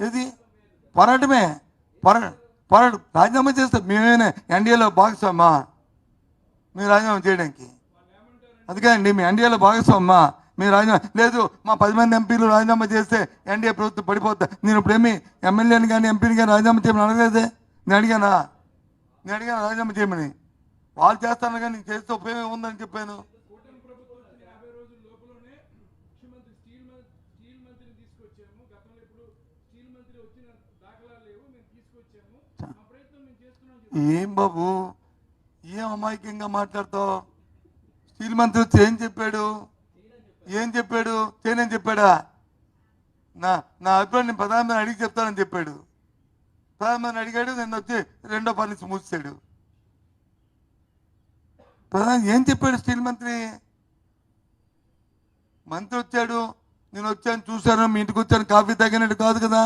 ఇది పోరాటమే. పోరా పోరాటం రాజీనామా చేస్తే మేమేనే ఎన్డీఏలో భాగస్వామా? మీరు రాజీనామా చేయడానికి. అందుకే అండి మీ ఎన్డీఏలో భాగస్వామా? మీరు రాజీనామా లేదు మా పది మంది ఎంపీలు రాజీనామా చేస్తే ఎన్డీఏ ప్రభుత్వం పడిపోతా నేను ఇప్పుడేమి ఎమ్మెల్యేని కానీ ఎంపీని కానీ రాజీనామా చేయమని అడగలేదే? నేను అడిగానా? నేను అడిగాను రాజీనామా చేయమని? వాళ్ళు చేస్తాను కానీ నేను చేస్తే ఉపయోగం ఉందని చెప్పాను. ఏం బాబు? ఏం అమాయకంగా మాట్లాడతావు? స్టీల్ మంత్రి వచ్చి ఏం చెప్పాడు. ఏం చెప్పాడు? చేయనని చెప్పాడా? నా నా అభిప్రాయం నేను ప్రధానమంత్రి అడిగి చెప్తానని చెప్పాడు. ప్రధానమంత్రి అడిగాడు నేను వచ్చి రెండో పని నుంచి మూసాడు ప్రధాని ఏం చెప్పాడు స్టీల్ మంత్రి మంత్రి వచ్చాడు నేను వచ్చాను చూశాను మీ ఇంటికి వచ్చాను కాఫీ తాగినట్టు కాదు కదా?